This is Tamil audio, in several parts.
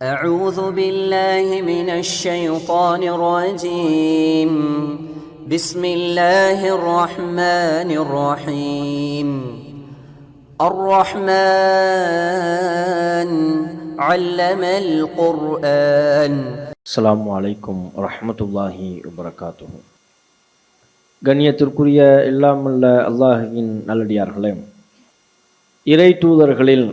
أعوذ بالله من الشيطان الرجيم بسم الله الرحمن الرحيم الرحمن علم القرآن அஸ்ஸலாமு அலைக்கும் வரஹ்மத்துல்லாஹி வபரகாத்துஹு கண்ணியத்திற்குரிய எல்லாமல்ல அல்லாஹின் நல்லடியார்களே இறை தூதர்களில்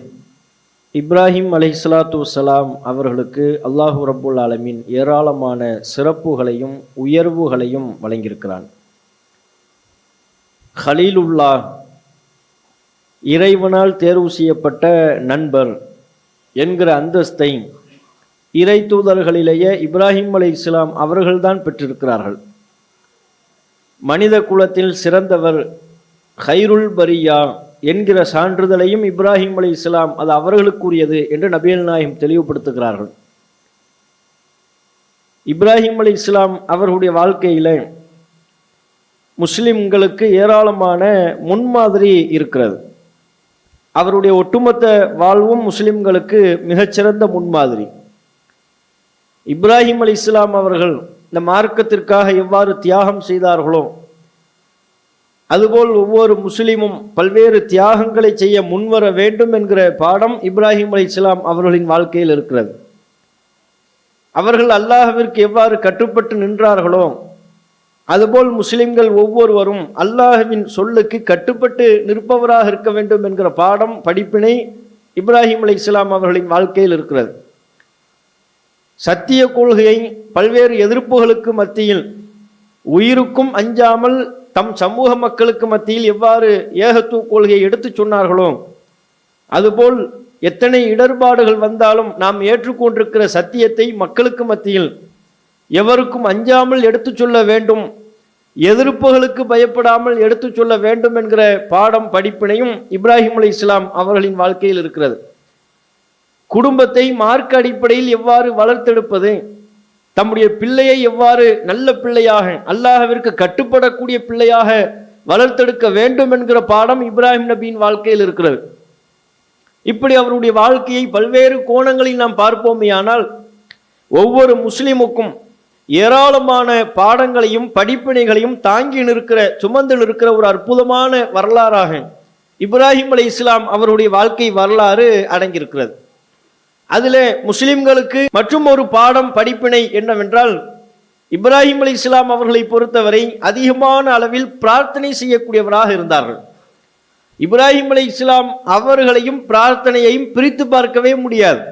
இப்ராஹிம் அலைஹிஸ்ஸலாத்து வலாம் அவர்களுக்கு அல்லாஹு ரப்புல் ஆலமின் ஏராளமான சிறப்புகளையும் உயர்வுகளையும் வழங்கியிருக்கிறான். ஹலீலுல்லா இறைவனால் தேர்வு செய்யப்பட்ட நண்பர் என்கிற அந்தஸ்தை இறை தூதர்களிலேயே இப்ராஹிம் அலை இஸ்லாம் அவர்கள்தான் பெற்றிருக்கிறார்கள். மனித குலத்தில் சிறந்தவர் ஹைருல் பரியா என்கிற சான்றிதழையும் இப்ராஹிம் அலி இஸ்லாம் அது அவர்களுக்குரியது என்று நபியல் நாயகம் தெளிவுபடுத்துகிறார்கள். இப்ராஹிம் அலி இஸ்லாம் அவர்களுடைய வாழ்க்கையில் முஸ்லிம்களுக்கு ஏராளமான முன்மாதிரி இருக்கிறது. அவருடைய ஒட்டுமொத்த வாழ்வும் முஸ்லிம்களுக்கு மிகச்சிறந்த முன்மாதிரி. இப்ராஹிம் அலி இஸ்லாம் அவர்கள் இந்த மார்க்கத்திற்காக எவ்வாறு தியாகம் செய்தார்களோ அதுபோல் ஒவ்வொரு முஸ்லீமும் பல்வேறு தியாகங்களை செய்ய முன்வர வேண்டும் என்கிற பாடம் இப்ராஹிம் அலி இஸ்லாம் அவர்களின் வாழ்க்கையில் இருக்கிறது. அவர்கள் அல்லாஹவிற்கு எவ்வாறு கட்டுப்பட்டு நின்றார்களோ அதுபோல் முஸ்லிம்கள் ஒவ்வொருவரும் அல்லாஹுவின் சொல்லுக்கு கட்டுப்பட்டு நிற்பவராக இருக்க வேண்டும் என்கிற பாடம் படிப்பினை இப்ராஹிம் அலி இஸ்லாம் அவர்களின் வாழ்க்கையில் இருக்கிறது. சத்திய கொள்கையை பல்வேறு எதிர்ப்புகளுக்கு மத்தியில் உயிருக்கும் அஞ்சாமல் தம் சமூக மக்களுக்கு மத்தியில் எவ்வாறு ஏகத்துவ கொள்கையை எடுத்துச் சொன்னார்களோ அதுபோல் எத்தனை இடர்பாடுகள் வந்தாலும் நாம் ஏற்றுக்கொண்டிருக்கிற சத்தியத்தை மக்களுக்கு மத்தியில் எவருக்கும் அஞ்சாமல் எடுத்துச் சொல்ல வேண்டும் எதிர்ப்புகளுக்கு பயப்படாமல் எடுத்துச் சொல்ல வேண்டும் என்கிற பாடம் படிப்பினையும் இப்ராஹிம் அலி இஸ்லாம் அவர்களின் வாழ்க்கையில் இருக்கிறது. குடும்பத்தை மார்க்க அடிப்படையில் எவ்வாறு வளர்த்தெடுப்பது தம்முடைய பிள்ளையை எவ்வாறு நல்ல பிள்ளையாக அல்லாஹவிற்கு கட்டுப்படக்கூடிய பிள்ளையாக வளர்த்தெடுக்க வேண்டும் என்கிற பாடம் இப்ராஹிம் நபியின் வாழ்க்கையில் இருக்கிறது. இப்படி அவருடைய வாழ்க்கையை பல்வேறு கோணங்களில் நாம் பார்ப்போமே ஆனால் ஒவ்வொரு முஸ்லிமுக்கும் ஏராளமான பாடங்களையும் படிப்பினைகளையும் தாங்கி நிற்கிற சுமந்து நிற்கிற ஒரு அற்புதமான வரலாறாக இப்ராஹிம் அலி இஸ்லாம் அவருடைய வாழ்க்கை வரலாறு அடங்கியிருக்கிறது. அதில் முஸ்லிம்களுக்கு மற்றும் ஒரு பாடம் படிப்பினை என்னவென்றால் இப்ராஹிம் அலி இஸ்லாம் அவர்களை பொறுத்தவரை அதிகமான அளவில் பிரார்த்தனை செய்யக்கூடியவராக இருந்தார்கள். இப்ராஹிம் அலி இஸ்லாம் அவர்களையும் பிரார்த்தனையையும் பிரித்து பார்க்கவே முடியாது.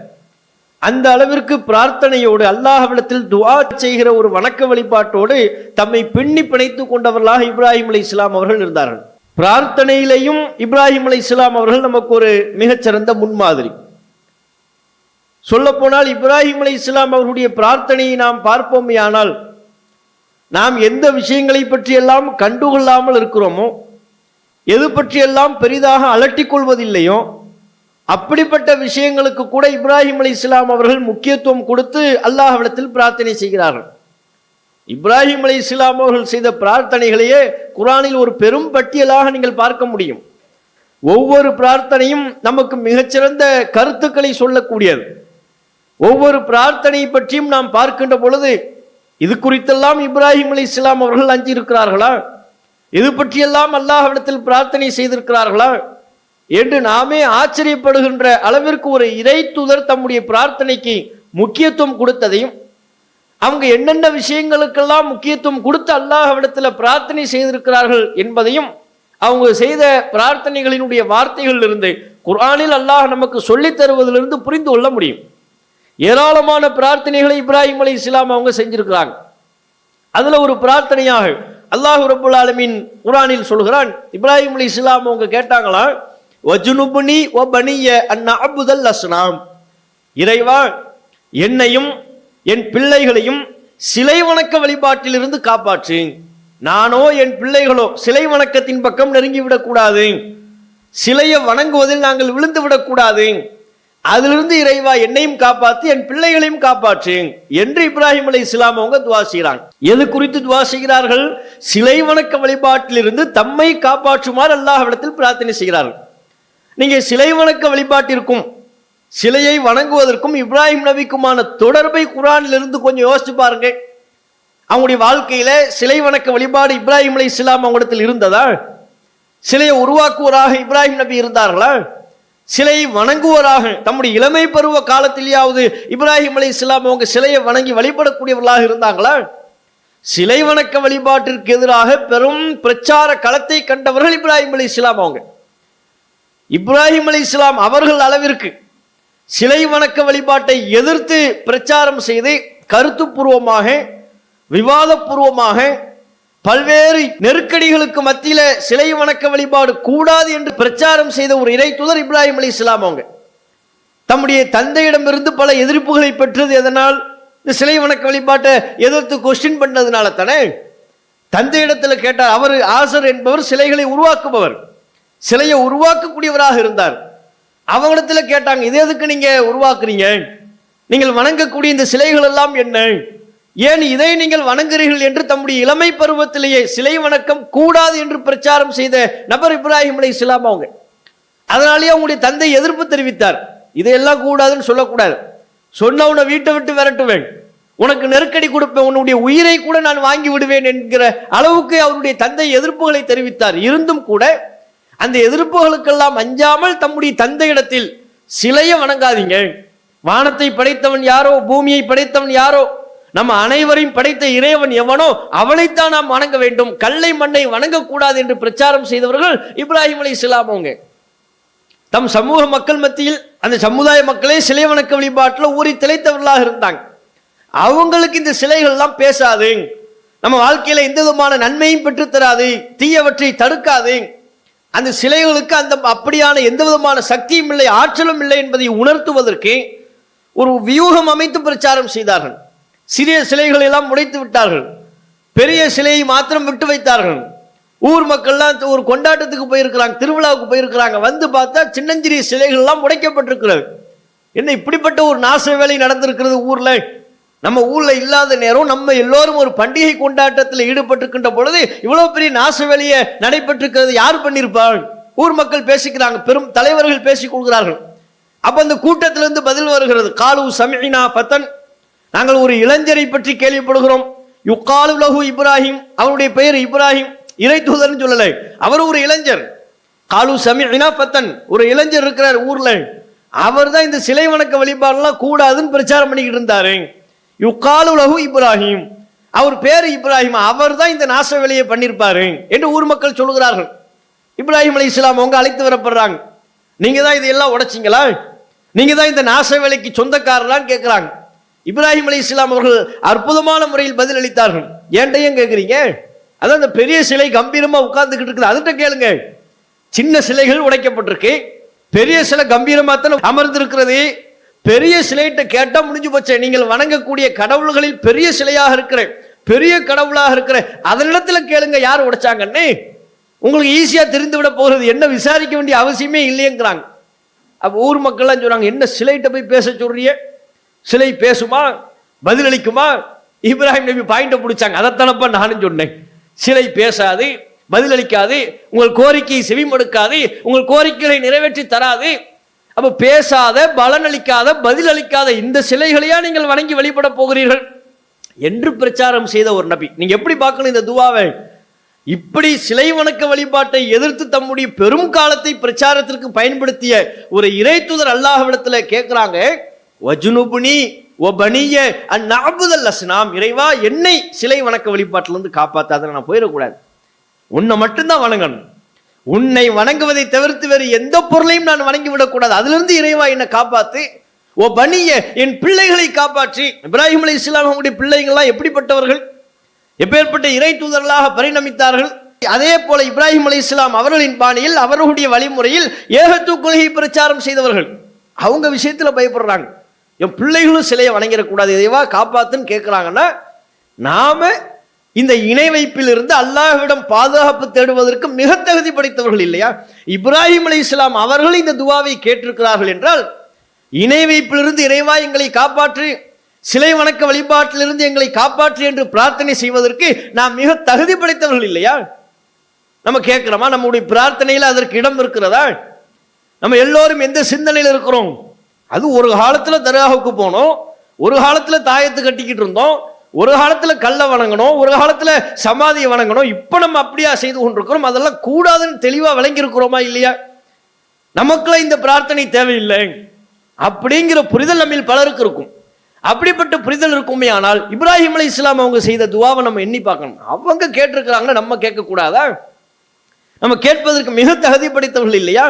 அந்த அளவிற்கு பிரார்த்தனையோடு அல்லாஹ்விடத்தில் துவா செய்கிற ஒரு வணக்க வழிபாட்டோடு தம்மை பின்னி பிணைத்து கொண்டவர்களாக இப்ராஹிம் அலி இஸ்லாம் அவர்கள் இருந்தார்கள். பிரார்த்தனையிலையும் இப்ராஹிம் அலி இஸ்லாம் அவர்கள் நமக்கு ஒரு மிகச்சிறந்த முன்மாதிரி. சொல்லப்போனால் இப்ராஹிம் அலி இஸ்லாம் அவர்களுடைய பிரார்த்தனையை நாம் பார்ப்போமே ஆனால் நாம் எந்த விஷயங்களை பற்றியெல்லாம் கண்டுகொள்ளாமல் இருக்கிறோமோ எது பற்றியெல்லாம் பெரிதாக அலட்டிக் கொள்வதில்லையோ அப்படிப்பட்ட விஷயங்களுக்கு கூட இப்ராஹிம் அலி இஸ்லாம் அவர்கள் முக்கியத்துவம் கொடுத்து அல்லாஹ்விடத்தில் பிரார்த்தனை செய்கிறார்கள். இப்ராஹிம் அலி இஸ்லாம் அவர்கள் செய்த பிரார்த்தனைகளையே குரானில் ஒரு பெரும் பட்டியலாக நீங்கள் பார்க்க முடியும். ஒவ்வொரு பிரார்த்தனையும் நமக்கு மிகச்சிறந்த கருத்துக்களை சொல்லக்கூடியது. ஒவ்வொரு பிரார்த்தனையை பற்றியும் நாம் பார்க்கின்ற பொழுது இது குறித்தெல்லாம் இப்ராஹிம் அலி இஸ்லாம் அவர்கள் அஞ்சிருக்கிறார்களா இது பற்றியெல்லாம் அல்லாஹ்விடத்தில் பிரார்த்தனை செய்திருக்கிறார்களா? என்று நாமே ஆச்சரியப்படுகின்ற அளவிற்கு ஒரு இறை தூதர் தம்முடைய பிரார்த்தனைக்கு முக்கியத்துவம் கொடுத்ததையும் அவங்க என்னென்ன விஷயங்களுக்கெல்லாம் முக்கியத்துவம் கொடுத்து அல்லாஹ்விடத்தில் பிரார்த்தனை செய்திருக்கிறார்கள் என்பதையும் அவங்க செய்த பிரார்த்தனைகளினுடைய வார்த்தைகளிலிருந்து குர்ஆனில் அல்லாஹ் நமக்கு சொல்லித் தருவதிலிருந்து புரிந்து கொள்ள முடியும். ஏராளமான பிரார்த்தனைகளை இப்ராஹிம் அலி இஸ்லாம் அவங்க செஞ்சிருக்கிறாங்க. அதில் ஒரு பிரார்த்தனையாக அல்லாஹு ரபுல் ஆலமின் குரானில் சொல்கிறான் இப்ராஹிம் அலி இஸ்லாம் அவங்க கேட்டாங்களா வஜுனுபுனி ஒ பனிய அண்ணா அபுதல் அஸ்னாம். இறைவா என்னையும் என் பிள்ளைகளையும் சிலை வணக்க வழிபாட்டிலிருந்து காப்பாற்று. நானோ என் பிள்ளைகளோ சிலை வணக்கத்தின் பக்கம் நெருங்கி விடக்கூடாது. சிலையை வணங்குவதில் நாங்கள் விழுந்து விடக்கூடாது. அதிலிருந்து இறைவா என்னையும் காப்பாற்றி என் பிள்ளைகளையும் காப்பாற்று என்று இப்ராஹிம் அலை இஸ்லாம் அவங்க துவா செய்கிறாங்க. எது குறித்து துவா செய்கிறார்கள்? சிலை வணக்க வழிபாட்டிலிருந்து தம்மை காப்பாற்றுமாறு அல்லாஹ்விடத்தில் பிரார்த்தனை செய்கிறார்கள். நீங்க சிலை வணக்க வழிபாட்டிற்கும் சிலையை வணங்குவதற்கும் இப்ராஹிம் நபிக்குமான தொடர்பை குரானிலிருந்து கொஞ்சம் யோசிச்சு பாருங்க. அவங்களுடைய வாழ்க்கையில சிலை வணக்க வழிபாடு இப்ராஹிம் அலை இஸ்லாம் அவங்களிடத்தில் இருந்ததா? சிலையை உருவாக்குவராக இப்ராஹிம் நபி இருந்தார்களா? சிலை வணங்குவராக தம்முடைய இளமை பருவ காலத்திலேயாவது இப்ராஹிம் அலி இஸ்லாம் அவங்க சிலையை வணங்கி வழிபடக்கூடியவர்களாக இருந்தாங்களா? சிலை வணக்க வழிபாட்டிற்கு எதிராக பெரும் பிரச்சார களத்தை கண்டவர்கள் இப்ராஹிம் அலி இஸ்லாம் அவங்க. இப்ராஹிம் அலி இஸ்லாம் அவர்கள் அளவிற்கு சிலை வணக்க வழிபாட்டை எதிர்த்து பிரச்சாரம் செய்து கருத்துப்பூர்வமாக விவாதப்பூர்வமாக பல்வேறு நெருக்கடிகளுக்கு மத்தியில சிலை வணக்க வழிபாடு கூடாது என்று பிரச்சாரம் செய்த ஒரு இறை தூதர் இப்ராஹிம் அலி இஸ்லாம் அவங்க. தம்முடைய தந்தையிடமிருந்து பல எதிர்ப்புகளை பெற்றது எதனால்? இந்த சிலை வணக்க வழிபாட்டை எதிர்த்து கொஸ்டின் பண்ணதுனால தானே? தந்தையிடத்தில் கேட்டார் அவர் ஆசர் என்பவர் சிலைகளை உருவாக்குபவர். சிலையை உருவாக்கக்கூடியவராக இருந்தார். அவங்களிடத்தில் கேட்டாங்க இது எதுக்கு நீங்க உருவாக்குறீங்க? நீங்கள் வணங்கக்கூடிய இந்த சிலைகள் எல்லாம் என்ன? ஏன் இதை நீங்கள் வணங்குறீர்கள் என்று தம்முடைய இளமை பருவத்திலேயே சிலை வணக்கம் கூடாது என்று பிரச்சாரம் செய்த நபர் இப்ராஹிம் அலை இஸ்லாம் அவங்க. அதனாலேயே அவங்களுடைய தந்தை எதிர்ப்பு தெரிவித்தார். இதையெல்லாம் கூடாதுன்னு சொல்லக்கூடாது. சொன்ன உன்னை வீட்டை விட்டு விரட்டுவேன். உனக்கு நெருக்கடி கொடுப்பேன். உன்னுடைய உயிரை கூட நான் வாங்கி விடுவேன் என்கிற அளவுக்கு அவருடைய தந்தை எதிர்ப்புகளை தெரிவித்தார். இருந்தும் கூட அந்த எதிர்ப்புகளுக்கெல்லாம் அஞ்சாமல் தம்முடைய தந்தையிடத்தில் சிலையை வணங்காதீங்க. வானத்தை படைத்தவன் யாரோ பூமியை படைத்தவன் யாரோ நம்ம அனைவரையும் படைத்த இறைவன் எவனோ அவனைத்தான் நாம் வணங்க வேண்டும். கல்லை மண்ணை வணங்கக்கூடாது என்று பிரச்சாரம் செய்தவர்கள் இப்ராஹிம் அலி இஸ்லாம் அவங்க. தம் சமூக மக்கள் மத்தியில் அந்த சமுதாய மக்களே சிலை வணக்க வழிபாட்டில் ஊறி திளைத்தவர்களாக இருந்தாங்க. அவங்களுக்கு இந்த சிலைகள்லாம் பேசாது. நம்ம வாழ்க்கையில் எந்த விதமான நன்மையும் பெற்றுத்தராது தீயவற்றை தடுக்காது. அந்த சிலைகளுக்கு அந்த அப்படியான எந்த விதமான சக்தியும் இல்லை ஆற்றலும் இல்லை என்பதை உணர்த்துவதற்கு ஒரு வியூகம் அமைத்து பிரச்சாரம் செய்தார்கள். சிறிய சிலைகள் எல்லாம் உடைத்து விட்டார்கள். பெரிய சிலையை மாத்திரம் விட்டு வைத்தார்கள். ஊர் மக்கள்லாம் ஒரு கொண்டாட்டத்துக்கு போயிருக்கிறாங்க திருவிழாவுக்கு போயிருக்கிறாங்க. வந்து பார்த்தா சின்னஞ்சிறிய சிலைகள் எல்லாம் உடைக்கப்பட்டிருக்கிறது. என்ன இப்படிப்பட்ட ஒரு நாச வேலை நடந்திருக்கிறது ஊர்ல? நம்ம ஊர்ல இல்லாத நேரம் நம்ம எல்லோரும் ஒரு பண்டிகை கொண்டாட்டத்தில் ஈடுபட்டிருக்கின்ற பொழுது இவ்வளவு பெரிய நாச வேலையை நடைபெற்றிருக்கிறது. யார் பண்ணியிருப்பாள்? ஊர் மக்கள் பேசிக்கிறாங்க பெரும் தலைவர்கள் பேசிக் கொள்கிறார்கள். அப்ப அந்த கூட்டத்திலிருந்து பதில் வருகிறது. காலு சமினா பத்தன் நாங்கள் ஒரு இளைஞரை பற்றி கேள்விப்படுகிறோம். யுக்காலு லகு இப்ராஹிம் அவருடைய பெயர் இப்ராஹிம் இறை தூதர்னு சொல்லலை. அவர் ஒரு இளைஞர். காலு சமி பத்தன் ஒரு இளைஞர் இருக்கிறார் ஊர்ல. அவர் தான் இந்த சிலை வணக்க வழிபாடுலாம் கூடாதுன்னு பிரச்சாரம் பண்ணிக்கிட்டு இருந்தாரு. யுக்காலு லகு இப்ராஹிம் அவர் பேர் இப்ராஹிம் அவர் தான் இந்த நாச வேலையை பண்ணியிருப்பாரு என்று ஊர் மக்கள் சொல்லுகிறார்கள். இப்ராஹிம் அலி இஸ்லாம் அவங்க அழைத்து வரப்படுறாங்க. நீங்க தான் இதையெல்லாம் உடைச்சிங்களா? நீங்க தான் இந்த நாச வேலைக்கு சொந்தக்காரரான்னு கேட்குறாங்க இப்ராஹிம் அலி இஸ்லாம் அவர்கள் அற்புதமான முறையில் பதில் அளித்தார்கள் ஏன்டையும் கேட்குறீங்க அதான் அந்த பெரிய சிலை கம்பீரமாக உட்கார்ந்துக்கிட்டு இருக்குது. அதுகிட்ட கேளுங்க. சின்ன சிலைகள் உடைக்கப்பட்டிருக்கு. பெரிய சிலை கம்பீரமாக தான் அமர்ந்திருக்கிறது. பெரிய சிலைகிட்ட கேட்டால் முடிஞ்சு போச்சே. நீங்கள் வணங்கக்கூடிய கடவுள்களில் பெரிய சிலையாக இருக்கிற பெரிய கடவுளாக இருக்கிற அதனிடத்தில் கேளுங்க யார் உடைச்சாங்கன்னு. உங்களுக்கு ஈஸியாக தெரிந்து விட போகிறது. என்ன விசாரிக்க வேண்டிய அவசியமே இல்லையங்கிறாங்க. அப்போ ஊர் மக்கள்லாம் சொல்கிறாங்க என்ன சிலைகிட்ட போய் பேச சொல்றியே சிலை பேசுமா? பதிலளிக்குமா? இப்ராஹிம் நபி பாயிண்ட பிடிச்சாங்க. அதைத்தானப்பா நானும் சொன்னேன். சிலை பேசாது பதிலளிக்காது உங்கள் கோரிக்கையை செவிமடுக்காது உங்கள் கோரிக்கைகளை நிறைவேற்றி தராது. அப்ப பேசாத பலனளிக்காத பதிலளிக்காத இந்த சிலைகளையா நீங்கள் வணங்கி வழிபட போகிறீர்கள்? என்று பிரச்சாரம் செய்த ஒரு நபி. நீங்க எப்படி பார்க்கணும் இந்த துவாவை? இப்படி சிலை வணக்க வழிபாட்டை எதிர்த்து தம்முடைய பெரும் காலத்தை பிரச்சாரத்திற்கு பயன்படுத்திய ஒரு இறை தூதர் அல்லாஹ்விடத்துல கேட்கிறாங்க வஜுனுபுனி ஓ பனிய அந்நாபுதல் அஸ்னாம். இறைவா என்னை சிலை வணக்க வழிபாட்டிலிருந்து காப்பாற்றாத நான் போயிடக்கூடாது. உன்னை மட்டும்தான் வணங்கணும். உன்னை வணங்குவதை தவிர்த்து வேறு எந்த பொருளையும் நான் வணங்கி விடக்கூடாது அதிலிருந்து இறைவா என்னை காப்பாத்து ஓ பனிய என் பிள்ளைகளை காப்பாற்றி. இப்ராஹிம் அலி இஸ்லாம் பிள்ளைகள்லாம் எப்படிப்பட்டவர்கள்? எப்பேற்பட்ட இறை தூதர்களாக பரிணமித்தார்கள்? அதே போல இப்ராஹிம் அலி இஸ்லாம் அவர்களின் பாணியில் அவர்களுடைய வழிமுறையில் ஏகத்து கொள்கை பிரச்சாரம் செய்தவர்கள். அவங்க விஷயத்தில் பயப்படுறாங்க. என் பிள்ளைகளும் சிலையை வணங்கிடக்கூடாது. எதைவா காப்பாத்துன்னு கேட்குறாங்கன்னா நாம இந்த இணை வைப்பிலிருந்து அல்லாஹ்விடம் பாதுகாப்பு தேடுவதற்கு மிக தகுதி படைத்தவர்கள் இல்லையா? இப்ராஹிம் அலி இஸ்லாம் அவர்கள் இந்த துவாவை கேட்டிருக்கிறார்கள் என்றால் இணை வைப்பிலிருந்து இறைவா எங்களை காப்பாற்றி சிலை வணக்க வழிபாட்டிலிருந்து எங்களை காப்பாற்று என்று பிரார்த்தனை செய்வதற்கு நாம் மிக தகுதி படைத்தவர்கள் இல்லையா? நம்ம கேட்குறோமா நம்முடைய பிரார்த்தனையில் அதற்கு இடம் இருக்கிறதா? நம்ம எல்லோரும் எந்த சிந்தனையில் இருக்கிறோம்? அது ஒரு காலத்தில் தர்காவுக்கு போனோம். ஒரு காலத்தில் தாயத்து கட்டிக்கிட்டு இருந்தோம். ஒரு காலத்தில் கல்லை வணங்கணும் ஒரு காலத்தில் சமாதியை வணங்கணும் இப்போ நம்ம அப்படியா செய்து கொண்டிருக்கிறோம்? அதெல்லாம் கூடாதுன்னு தெளிவாக விளங்கியிருக்கிறோமா இல்லையா? நமக்குள்ள இந்த பிரார்த்தனை தேவையில்லை. அப்படிங்கிற புரிதல் நம்மில் பலருக்கு இருக்கும். அப்படிப்பட்ட புரிதல் இருக்குமே ஆனால் இப்ராஹிம் அலி இஸ்லாம் அவங்க செய்த துவாவை நம்ம எண்ணி பார்க்கணும். அவங்க கேட்டிருக்கிறாங்கன்னா நம்ம கேட்கக்கூடாதா? நம்ம கேட்பதற்கு மிக தகுதி படைத்தவர்கள் இல்லையா?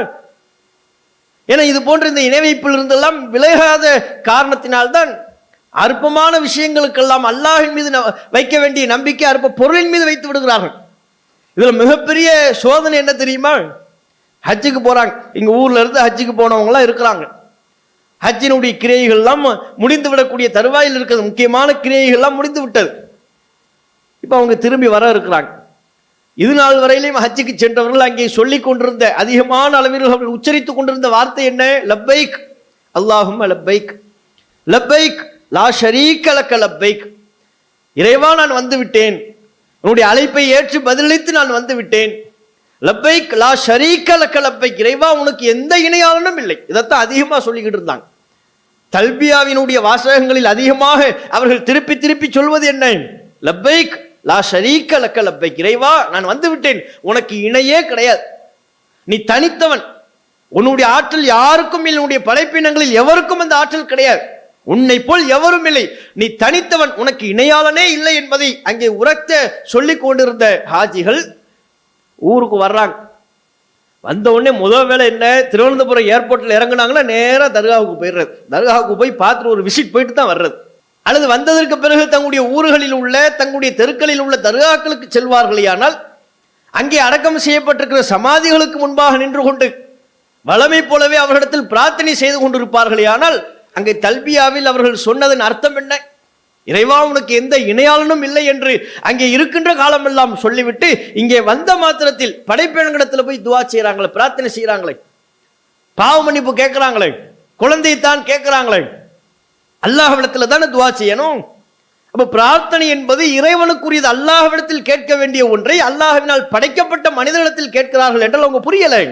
ஏன்னா இது போன்ற இந்த இணைவைப்பிலிருந்தெல்லாம் விலகாத காரணத்தினால்தான் அற்பமான விஷயங்களுக்கெல்லாம் அல்லாஹின் மீது ந- வைக்க வேண்டிய நம்பிக்கை அற்ப பொருளின் மீது வைத்து விடுகிறார்கள். இதில் மிகப்பெரிய சோதனை என்ன தெரியுமா? ஹஜ்ஜுக்கு போகிறாங்க எங்கள் ஊரில் இருந்து ஹஜ்ஜுக்கு போனவங்களாம் இருக்கிறாங்க. ஹஜ்ஜினுடைய கிரியைகள்லாம் முடிந்து விடக்கூடிய தருவாயில் இருக்கிறது. முக்கியமான கிரியைகள்லாம் முடிந்து விட்டது. இப்போ அவங்க திரும்பி வர இருக்கிறாங்க. இது நாள் வரையிலும் ஹஜ்ஜுக்கு சென்றவர்கள் அங்கே சொல்லிக் கொண்டிருந்த அதிகமான அளவில் அவர்கள் உச்சரித்துக் கொண்டிருந்த வார்த்தை என்ன? லப்பைக். அல்லாஹும் லப்பைக். லப்பைக். லா ஷரீக் அலக்க லப்பைக். இறைவா நான் வந்து விட்டேன். உன்னுடைய அழைப்பை ஏற்று பதிலளித்து நான் வந்து விட்டேன். லப்பைக். லா ஷரீக் அலக்க லப்பைக். இறைவா உனக்கு எந்த இணையாளனும் இல்லை. இதைத்தான் அதிகமாக சொல்லிக்கிட்டு இருந்தாங்க. தல்பியாவினுடைய வாசகங்களில் அதிகமாக அவர்கள் திருப்பி திருப்பி சொல்வது என்ன? லப்பைக். லா ஷரீக்க லக்க லப்பைக் இறைவா நான் வந்து விட்டேன். உனக்கு இணையே கிடையாது. நீ தனித்தவன். உன்னுடைய ஆற்றல் யாருக்கும் இல்லை. உன்னுடைய படைப்பினங்களில் எவருக்கும் அந்த ஆற்றல் கிடையாது. உன்னை போல் எவரும் இல்லை. நீ தனித்தவன். உனக்கு இணையாளனே இல்லை என்பதை அங்கே உரத்த சொல்லிக் கொண்டிருந்த ஹாஜிகள் ஊருக்கு வர்றாங்க. வந்த உடனே முதல் வேலை என்ன? திருவனந்தபுரம் ஏர்போர்ட்டில் இறங்குனாங்கன்னா நேராக தர்காவுக்கு போயிடுறது. தர்காவுக்கு போய் பார்த்துட்டு ஒரு விசிட் போயிட்டு தான் வர்றது. அல்லது வந்ததற்கு பிறகு தங்களுடைய ஊர்களில் உள்ள தங்களுடைய தெருக்களில் உள்ள தர்காக்களுக்கு செல்வார்களேயானால் அங்கே அடக்கம் செய்யப்பட்டிருக்கிற சமாதிகளுக்கு முன்பாக நின்று கொண்டு வளமை போலவே அவர்களிடத்தில் பிரார்த்தனை செய்து கொண்டிருப்பார்களே ஆனால் அங்கே தல்பியாவில் அவர்கள் சொன்னதன் அர்த்தம் என்ன? இறைவா உனக்கு எந்த இணையாளனும் இல்லை என்று அங்கே இருக்கின்ற காலமெல்லாம் சொல்லிவிட்டு இங்கே வந்த மாத்திரத்தில் படைப்பினங்களிடத்தில் போய் துவா செய்கிறாங்களே பிரார்த்தனை செய்கிறாங்களே பாவ மன்னிப்பு கேட்குறாங்களே குழந்தையைத்தான் கேட்குறாங்களே. அல்லாஹ்விடத்தில் தானே துவா செய்யணும்? அப்போ பிரார்த்தனை என்பது இறைவனுக்குரியது. அல்லாஹ்விடத்தில் கேட்க வேண்டிய ஒன்றை அல்லாஹ்வினால் படைக்கப்பட்ட மனிதனிடத்தில் கேட்கிறார்கள் என்றால் அவங்க புரியலை.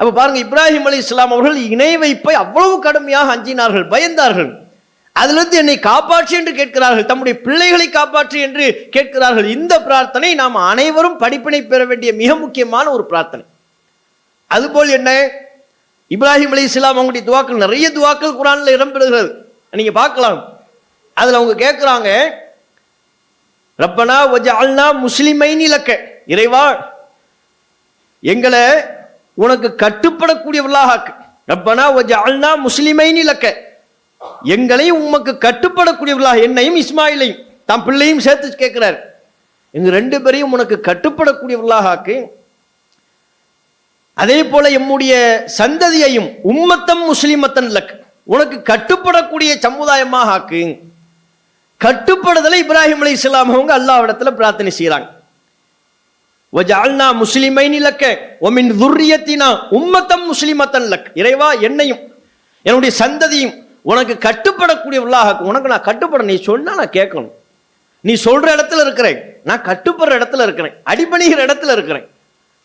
அப்போ பாருங்க இப்ராஹிம் அலி இஸ்லாம் அவர்கள் இணை வைப்பை அவ்வளவு கடுமையாக அஞ்சினார்கள் பயந்தார்கள். அதிலிருந்து என்னை காப்பாற்று என்று கேட்கிறார்கள் தம்முடைய பிள்ளைகளை காப்பாற்று என்று கேட்கிறார்கள். இந்த பிரார்த்தனை நாம் அனைவரும் படிப்பினை பெற வேண்டிய மிக முக்கியமான ஒரு பிரார்த்தனை. அதுபோல் என்ன? இப்ராஹிம் அலி இஸ்லாம் அவங்களுடைய துவாக்கள் நிறைய துவாக்கள் குரானில் இடம்பெறுகிறது. நீங்கள் பார்க்கலாம். அதில் அவங்க கேட்குறாங்க ரப்பனா ஒஜால்னா முஸ்லிமைன் இலக்க இறைவா எங்களை உனக்கு கட்டுப்படக்கூடியவர்களாக ஆக்கு. ரப்பனா ஒஜால்னா முஸ்லிமைன் இலக்க எங்களை உமக்கு கட்டுப்படக்கூடியவர்களாக என்னையும் இஸ்மாயிலையும் தம் பிள்ளையும் சேர்த்து கேட்கிறார் எங்க ரெண்டு பேரையும் உனக்கு கட்டுப்படக்கூடியவர்களாக ஆக்கு. அதே போல எம்முடைய சந்ததியையும் உம்மத்தம் முஸ்லிமத்தன் இலக்கு உனக்கு கட்டுப்படக்கூடிய சமுதாயமாக ஆக்கு. கட்டுப்படுதலை இப்ராஹிம் அலி இஸ்லாம் அவங்க அல்லாவிடத்தில் பிரார்த்தனை செய்கிறாங்க வஜால்னா முஸ்லிமை நிலக்க ஒமின் துர்ரியத்தினா உம்மத்தம் முஸ்லிமத்தன் லக் இறைவா என்னையும் என்னுடைய சந்ததியும் உனக்கு கட்டுப்படக்கூடிய உள்ளாக உனக்கு நான் கட்டுப்பட நீ சொன்னால் நான் கேட்கணும். நீ சொல்ற இடத்துல இருக்கிறேன். நான் கட்டுப்படுற இடத்துல இருக்கிறேன். அடிபணிகிற இடத்துல இருக்கிறேன்.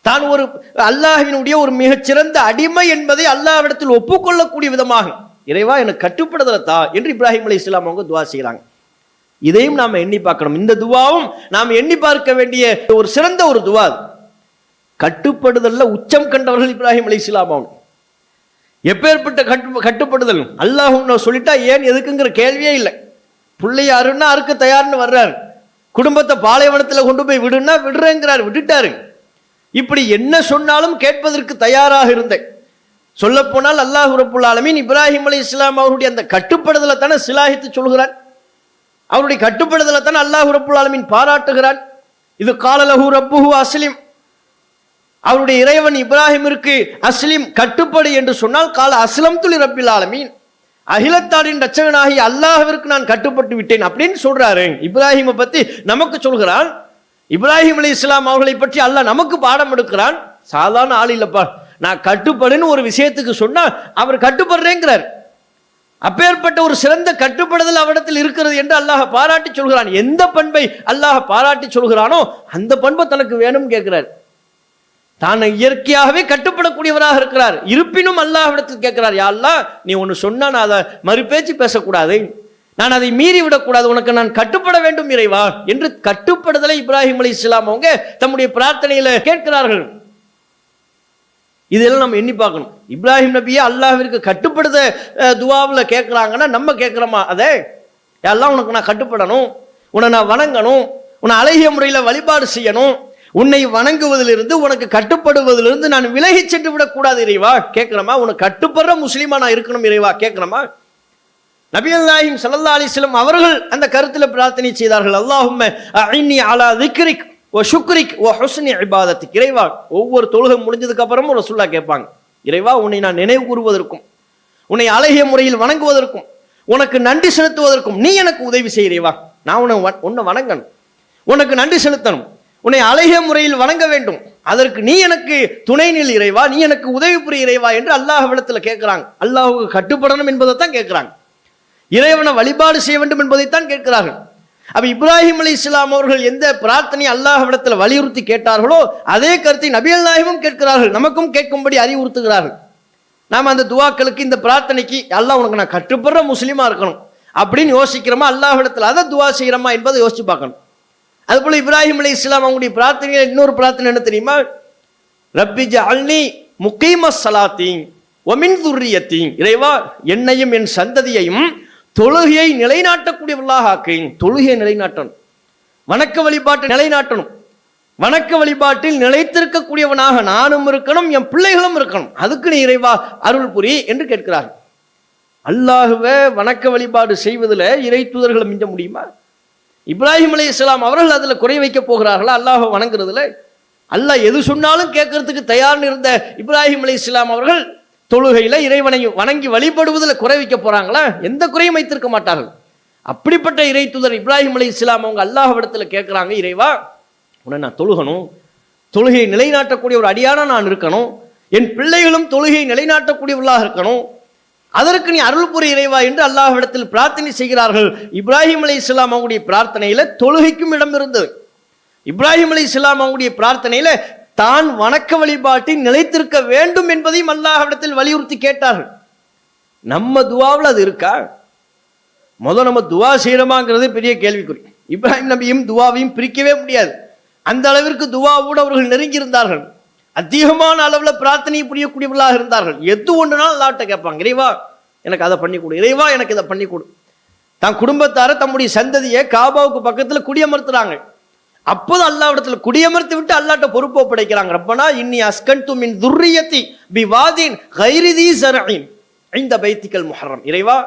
தான் ஒரு அல்லாஹினுடைய ஒரு மிகச்சிறந்த அடிமை என்பதை அல்லாஹ்விடத்தில் ஒப்புக்கொள்ளக்கூடிய விதமாக. இறைவா எனக்கு கட்டுப்படுதலை தா என்று இப்ராஹிம் அலி இஸ்லாம் அவங்க துவா செய்கிறாங்க இதையும் நாம் எண்ணி பார்க்கணும். இந்த துவாவும் நாம் எண்ணி பார்க்க வேண்டிய ஒரு சிறந்த ஒரு துவா கட்டுப்படுதலில் உச்சம் கண்டவர்கள் இப்ராஹிம் அலி இஸ்லாம் அவங்க. எப்பேற்பட்ட கட்டு கட்டுப்படுதல் அல்லாஹ் சொல்லிட்டா ஏன் எதுக்குங்கிற கேள்வியே இல்லை. பிள்ளைய அருன்னா அறுக்க தயார்னு வர்றாரு. குடும்பத்தை பாலைவனத்தில் கொண்டு போய் விடுன்னா விடுறேங்கிறார் விட்டுட்டாரு. இப்படி என்ன சொன்னாலும் கேட்பதற்கு தயாராக இருந்தேன். சொல்லப்போனால் அல்லாஹ் ரப்புல் ஆலமீன் இப்ராஹிம் அலி இஸ்லாம் அவருடைய அந்த கட்டுப்படுதலை தானே சிலாகித்து சொல்கிறான் அவருடைய கட்டுப்படுதலை தானே அல்லாஹ் ரப்புல் ஆலமீன் பாராட்டுகிறான் இது காலலஹு ரப்புஹு அஸ்லிம். அவருடைய இறைவன் இப்ராஹிமிற்கு அஸ்லிம் கட்டுப்படு என்று சொன்னால் கால அஸ்லம் துளி ரப்பில் ஆலமீன். அகிலத்தாடின் ரச்சகனாகி அல்லாஹிற்கு நான் கட்டுப்பட்டு விட்டேன் அப்படின்னு சொல்றாரு. இப்ராஹிமை பத்தி நமக்கு சொல்கிறான் இப்ராஹிம் அலி இஸ்லாம் அவர்களை பற்றி அல்லாஹ் நமக்கு பாடம் எடுக்கிறான். சாதாரண ஆள் இல்லப்பா. நான் கட்டுப்படுன்னு ஒரு விஷயத்துக்கு சொன்னால் அவர் கட்டுப்படுறேங்கிறார். அப்பேற்பட்ட ஒரு சிறந்த கட்டுப்படுதல் அவரிடத்தில் இருக்கிறது என்று அல்லாஹ் பாராட்டி சொல்கிறான். எந்த பண்பை அல்லாஹ் பாராட்டி சொல்கிறானோ அந்த பண்பை தனக்கு வேணும் கேட்கிறார். தான் இயற்கையாகவே கட்டுப்படக்கூடியவராக இருக்கிறார். இருப்பினும் அல்லாஹ்விடத்தில் கேட்கிறார் யா நீ ஒன்று சொன்னா நான் அதை மறுபேச்சு பேசக்கூடாது. நான் அதை மீறி விடக்கூடாது. உனக்கு நான் கட்டுப்பட வேண்டும் இறைவா என்று கட்டுப்படுதலை இப்ராஹிம் அலி இஸ்லாம் அவங்க தம்முடைய பிரார்த்தனையில் கேட்கிறார்கள். இதெல்லாம் நம்ம எண்ணி பார்க்கணும். இப்ராஹிம் நபியே அல்லாஹிற்கு கட்டுப்படுத துவாவில் கேட்குறாங்கன்னா நம்ம கேட்குறோமா அதே எல்லாம் உனக்கு நான் கட்டுப்படணும் உன்னை நான் வணங்கணும் உன்னை அழகிய முறையில் வழிபாடு செய்யணும் உன்னை வணங்குவதிலிருந்து உனக்கு கட்டுப்படுவதிலிருந்து நான் விலகி சென்று விடக்கூடாது இறைவா? கேட்குறமா உனக்கு கட்டுப்படுற முஸ்லீமா நான் இருக்கணும் இறைவா? கேட்குறோமா நபியல்லாஹிம் சல்லா அலிஸ்லம் அவர்கள் அந்த கருத்தில் பிரார்த்தனை செய்தார்கள். அல்லாஹும் அலா திக்ரிக். ஓ சுக்ரிக் ஓ ஹுஸ்னி இபாதத்திக் இறைவா ஒவ்வொரு தொழுகை முடிஞ்சதுக்கு அப்புறமும் ரசுல்லா கேட்பாங்க. இறைவா உன்னை நான் நினைவு கூறுவதற்கும் உன்னை அழகிய முறையில் வணங்குவதற்கும் உனக்கு நன்றி செலுத்துவதற்கும் நீ எனக்கு உதவி செய்கிறேவா இறைவா. நான் உன்னை வ- உன்னை வணங்கணும். உனக்கு நன்றி செலுத்தணும். உன்னை அழகிய முறையில் வணங்க வேண்டும். அதற்கு நீ எனக்கு துணை நில் இறைவா. நீ எனக்கு உதவி புரிய இறைவா என்று அல்லாஹ் விடத்தில் கேட்குறாங்க. அல்லாஹுக்கு கட்டுப்படணும் என்பதை தான் இறைவனை வழிபாடு செய்ய வேண்டும் என்பதைத்தான் கேட்கிறார்கள். அப்போ இப்ராஹிம் அலி இஸ்லாம் அவர்கள் எந்த பிரார்த்தனையை அல்லாஹ்விடத்தில் வலியுறுத்தி கேட்டார்களோ அதே கருத்தை நபி அல்லாஹிமும் கேட்கிறார்கள். நமக்கும் கேட்கும்படி அறிவுறுத்துகிறார்கள். நாம் அந்த துவாக்களுக்கு இந்த பிரார்த்தனைக்கு அல்லாஹ் உனக்கு நான் கட்டுப்படுற முஸ்லீமாக இருக்கணும். அப்படின்னு யோசிக்கிறோமா? அல்லாஹ்விடத்தில் அதை துவா செய்கிறோமா என்பதை யோசிச்சு பார்க்கணும். அதுபோல் இப்ராஹிம் அலி இஸ்லாம் அவங்களுடைய பிரார்த்தனையில் இன்னொரு பிரார்த்தனை என்ன தெரியுமா? ரப்பி ஜஅல்னி முக்கீம சலாத்தீங் ஒமின் துர்ரியத்தீங் இறைவா என்னையும் என் சந்ததியையும் தொழுகையை நிலைநாட்டக்கூடியவர்களாக ஆக்கேன் தொழுகையை நிலைநாட்டணும். வணக்க வழிபாட்டை நிலைநாட்டணும். வணக்க வழிபாட்டில் நிலைத்திருக்கக்கூடியவனாக நானும் இருக்கணும் என் பிள்ளைகளும் இருக்கணும். அதுக்கு நீ இறைவா அருள் புரி என்று கேட்கிறார்கள். அல்லாஹுவை வணக்க வழிபாடு செய்வதில் இறை தூதர்களை மிஞ்ச முடியுமா? இப்ராஹிம் அலி இஸ்லாம் அவர்கள் அதில் குறை வைக்கப் போகிறார்களா? அல்லாஹ் வணங்குறதுல? அல்லாஹ் எது சொன்னாலும் கேட்கறதுக்கு தயார்னு இருந்த இப்ராஹிம் அலி இஸ்லாம் அவர்கள் தொழுகையில் இறைவனை வணங்கி வழிபடுவதில் குறை வைக்க போகிறாங்களா எந்த குறையும் வைத்திருக்க மாட்டார்கள். அப்படிப்பட்ட இறை தூதர் இப்ராஹிம் அலி இஸ்லாம் அவங்க அல்லாஹ்விடத்தில் கேட்குறாங்க இறைவா உன்னை நான் தொழுகணும். தொழுகையை நிலைநாட்டக்கூடிய ஒரு அடியான நான் இருக்கணும். என் பிள்ளைகளும் தொழுகையை நிலைநாட்டக்கூடியவர்களாக இருக்கணும். அதற்கு நீ அருள் புரி இறைவா என்று அல்லாஹ்விடத்தில் பிரார்த்தனை செய்கிறார்கள். இப்ராஹிம் அலி இஸ்லாம் அவங்களுடைய பிரார்த்தனையில் தொழுகைக்கும் இடம் இருந்தது இப்ராஹிம் அலி இஸ்லாம் அவங்களுடைய பிரார்த்தனையில் தான் வணக்க வழிபாட்டில் நிலைத்திருக்க வேண்டும் என்பதையும் அல்லாஹ்விடத்தில் வலியுறுத்தி கேட்டார்கள். நம்ம துவாவில் அது இருக்கா? முதல் நம்ம துவா செய்யணுமாங்கிறது பெரிய கேள்விக்குறி. இப்ராஹிம் நபியும் துவாவையும் பிரிக்கவே முடியாது. அந்த அளவிற்கு துவாவோடு அவர்கள் நெருங்கி இருந்தார்கள் அதிகமான அளவில் பிரார்த்தனை புரியக்கூடியவர்களாக இருந்தார்கள். எது ஒன்றுனாலும் அல்லாட்ட கேட்பாங்க. இறைவா எனக்கு அதை பண்ணி கொடு. இறைவா எனக்கு இதை பண்ணி கொடு. தன் குடும்பத்தார தம்முடைய சந்ததியை காபாவுக்கு பக்கத்தில் குடியமர்த்துறாங்க. அப்போது அல்லாவிடத்தில் குடியமர்த்தி விட்டு அல்லாட்ட பொறுப்பு ஒப்படைக்கிறாங்க. ரப்பனா இன்னி அஸ்கன் மின் துர்ரியத்தி பி வாதின் கைரிதி சரீன் இந்த பைத்திக்கல் முஹர்ரம். இறைவா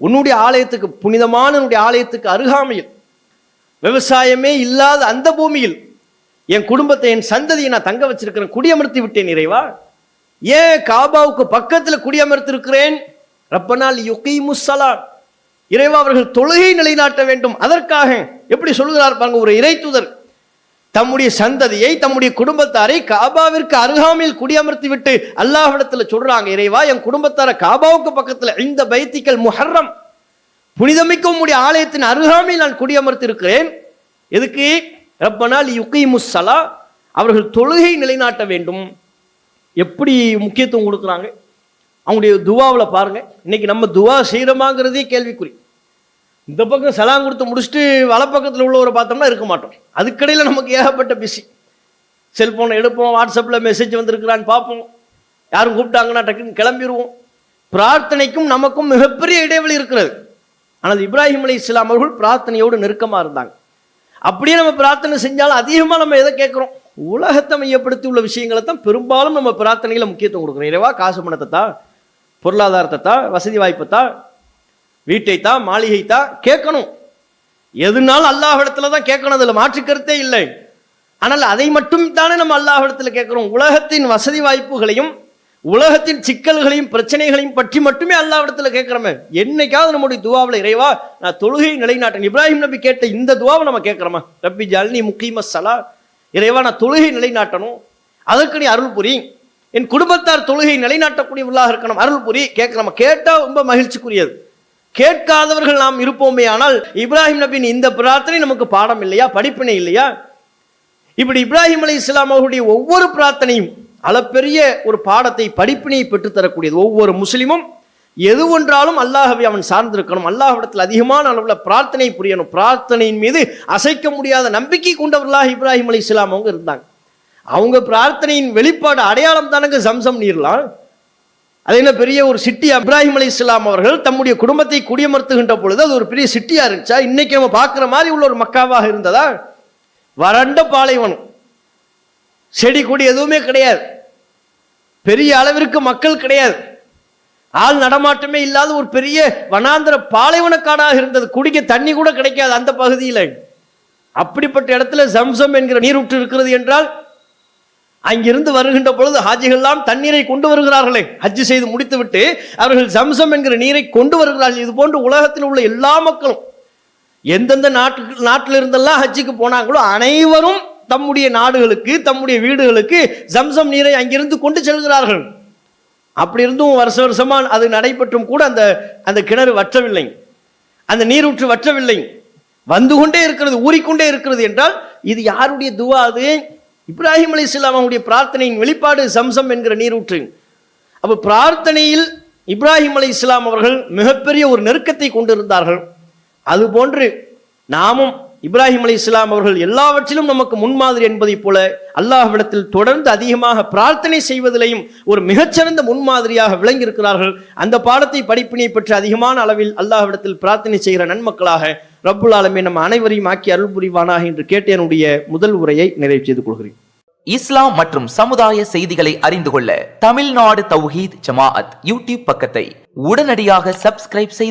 உன்னுடைய ஆலயத்துக்கு புனிதமான உன்னுடைய ஆலயத்துக்கு அருகாமையில் விவசாயமே இல்லாத அந்த பூமியில் என் குடும்பத்தை என் சந்ததியை நான் தங்க வச்சிருக்கிறேன் குடியமர்த்தி விட்டேன் இறைவா. ஏன் காபாவுக்கு பக்கத்தில் குடியமர்த்திருக்கிறேன்? ரப்பனால் யுகி முசலான் இறைவா அவர்கள் தொழுகை நிலைநாட்ட வேண்டும். அதற்காக எப்படி சொல்லுகிறார் பாருங்க ஒரு இறைத்துதர் தம்முடைய சந்ததியை தம்முடைய குடும்பத்தாரை காபாவிற்கு அருகாமையில் குடியமர்த்தி விட்டு அல்லாஹ்விடத்தில் சொல்றாங்க இறைவா என் குடும்பத்தார காபாவுக்கு பக்கத்தில் இந்த பைத்திக்கல் முஹர்ரம். புனிதமிக்க உம்முடைய ஆலயத்தின் அருகாமையில் நான் குடியமர்த்தி இருக்கிறேன் எதுக்கு ரப்பனால் யுகி முஸ்ஸலா அவர்கள் தொழுகை நிலைநாட்ட வேண்டும். எப்படி முக்கியத்துவம் கொடுக்குறாங்க? அவங்களுடைய துவாவில் பாருங்க. இன்னைக்கு நம்ம துவா செய்கிறோமாங்கிறதே கேள்விக்குறி. இந்த பக்கம் சலாம் கொடுத்து முடிச்சுட்டு வலப்பக்கத்தில் உள்ளவரை பார்த்தோம்னா இருக்க மாட்டோம். அதுக்கடையில் நமக்கு ஏகப்பட்ட பிஸி செல்ஃபோனை எடுப்போம் வாட்ஸ்அப்பில் மெசேஜ் வந்திருக்கிறான்னு பார்ப்போம். யாரும் கூப்பிட்டாங்கன்னா டக்குன்னு கிளம்பிடுவோம் பிரார்த்தனைக்கும் நமக்கும் மிகப்பெரிய இடைவெளி இருக்கிறது. ஆனால் இப்ராஹிம் அலி இஸ்லாம் அவர்கள் பிரார்த்தனையோடு நெருக்கமாக இருந்தாங்க. அப்படியே நம்ம பிரார்த்தனை செஞ்சாலும் அதிகமாக நம்ம எதை கேட்குறோம்? உலகத்தை மையப்படுத்தி உள்ள விஷயங்களை தான் பெரும்பாலும் நம்ம பிரார்த்தனையில் முக்கியத்துவம் கொடுக்குறோம். இறைவா காசு பணத்தை தான் பொருளாதாரத்தை தான் வசதி வாய்ப்பை தான் வீட்டை தான் மாளிகை கேட்கணும். எதுனாலும் அல்லாஹிடத்துல தான் கேட்கணும் அதில் மாற்று கருத்தே இல்லை. ஆனால் அதை மட்டும் தானே நம்ம அல்லாஹிடத்தில் கேட்குறோம். உலகத்தின் வசதி வாய்ப்புகளையும் உலகத்தின் சிக்கல்களையும் பிரச்சனைகளையும் பற்றி மட்டுமே அல்லாஹிடத்தில் கேட்குறோமே. என்னைக்காவது நம்முடைய துவாவில் இறைவா நான் தொழுகை நிலைநாட்டேன். இப்ராஹிம் நபி கேட்ட இந்த துவாவை நம்ம கேட்குறோமா? ரப்பி ஜல்னி முக்கீம சலா இறைவா நான் தொழுகை நிலைநாட்டணும். அதற்கு நீ அருள் புரி. என் குடும்பத்தார் தொழுகை நிலைநாட்டக்கூடியவர்களாக இருக்கணும். அருள் புரி. கேட்குறோம்? கேட்டால் ரொம்ப மகிழ்ச்சிக்குரியது. கேட்காதவர்கள் நாம் இருப்போமே ஆனால் இப்ராஹிம் நபின் இந்த பிரார்த்தனை நமக்கு பாடம் இல்லையா? படிப்பினை இல்லையா? இப்படி இப்ராஹிம் அலி இஸ்லாம் அவர்களுடைய ஒவ்வொரு பிரார்த்தனையும் அளப்பெரிய ஒரு பாடத்தை படிப்பினையை பெற்றுத்தரக்கூடியது ஒவ்வொரு முஸ்லீமும் எது ஒன்றாலும் அல்லாஹவை அவன் சார்ந்திருக்கணும். அல்லாஹிடத்தில் அதிகமான அளவில் பிரார்த்தனை புரியணும். பிரார்த்தனையின் மீது அசைக்க முடியாத நம்பிக்கை கொண்டவர்களாக இப்ராஹிம் அலி இஸ்லாம் அவங்க இருந்தாங்க. அவங்க பிரார்த்தனையின் வெளிப்பாடு அடையாளம் தானங்க சம்சம் நீர்லாம். அது என்ன பெரிய ஒரு சிட்டி? இப்ராஹிம் அலி இஸ்லாம் அவர்கள் தம்முடைய குடும்பத்தை குடியமர்த்துகின்ற பொழுது அது ஒரு பெரிய சிட்டியா இருந்துச்சா? இன்னைக்கு நம்ம பார்க்குற மாதிரி உள்ள ஒரு மக்காவாக இருந்ததா? வறண்ட பாலைவனம். செடி கொடி எதுவுமே கிடையாது. பெரிய அளவிற்கு மக்கள் கிடையாது. ஆள் நடமாட்டமே இல்லாத ஒரு பெரிய வனாந்திர பாலைவனக்காடாக இருந்தது. குடிக்க தண்ணி கூட கிடைக்காது அந்த பகுதியில். அப்படிப்பட்ட இடத்துல சம்சம் என்கிற நீரூற்று இருக்கிறது என்றால் அங்கிருந்து வருகின்ற பொழுது ஹாஜிகள்லாம் தண்ணீரை கொண்டு வருகிறார்களே. ஹஜ்ஜி செய்து முடித்துவிட்டு அவர்கள் சம்சம் என்கிற நீரை கொண்டு வருகிறார்கள். இது போன்று உலகத்தில் உள்ள எல்லா மக்களும் எந்தெந்த நாட்டுக்கு நாட்டில் இருந்தெல்லாம் ஹஜ்ஜுக்கு போனாங்களோ அனைவரும் தம்முடைய நாடுகளுக்கு தம்முடைய வீடுகளுக்கு ஜம்சம் நீரை அங்கிருந்து கொண்டு செல்கிறார்கள். அப்படி இருந்தும் வருஷ வருஷமா அது நடைபெற்றும் கூட அந்த அந்த கிணறு வற்றவில்லை. அந்த நீரூற்று வற்றவில்லை. வந்து கொண்டே இருக்கிறது ஊறிக்கொண்டே இருக்கிறது என்றால் இது யாருடைய துவா அது? இப்ராஹிம் அலி அவங்களுடைய பிரார்த்தனையின் வெளிப்பாடு சம்சம் என்கிற நீரூற்று. அப்போ பிரார்த்தனையில் இப்ராஹிம் அலை இஸ்லாம் அவர்கள் மிகப்பெரிய ஒரு நெருக்கத்தை கொண்டிருந்தார்கள். அதுபோன்று நாமும் இப்ராஹிம் அலை இஸ்லாம் அவர்கள் எல்லாவற்றிலும் நமக்கு முன்மாதிரி என்பதைப் போல அல்லாஹ்விடத்தில் தொடர்ந்து அதிகமாக பிரார்த்தனை செய்வதிலையும் ஒரு மிகச்சிறந்த முன்மாதிரியாக விளங்கியிருக்கிறார்கள். அந்த பாடத்தை படிப்பினை பெற்று அதிகமான அளவில் அல்லாஹ்விடத்தில் பிரார்த்தனை செய்கிற நன்மக்களாக ரப்புல் ஆலமே நம்ம அனைவரையும் ஆக்கி அருள் புரிவானாக என்று கேட்டு என்னுடைய முதல் உரையை நிறைவு செய்து கொள்கிறேன். இஸ்லாம் மற்றும் சமுதாய செய்திகளை அறிந்து கொள்ள தமிழ்நாடு தௌஹீத் ஜமாஅத் யூடியூப் பக்கத்தை உடனடியாக சப்ஸ்கிரைப் செய்து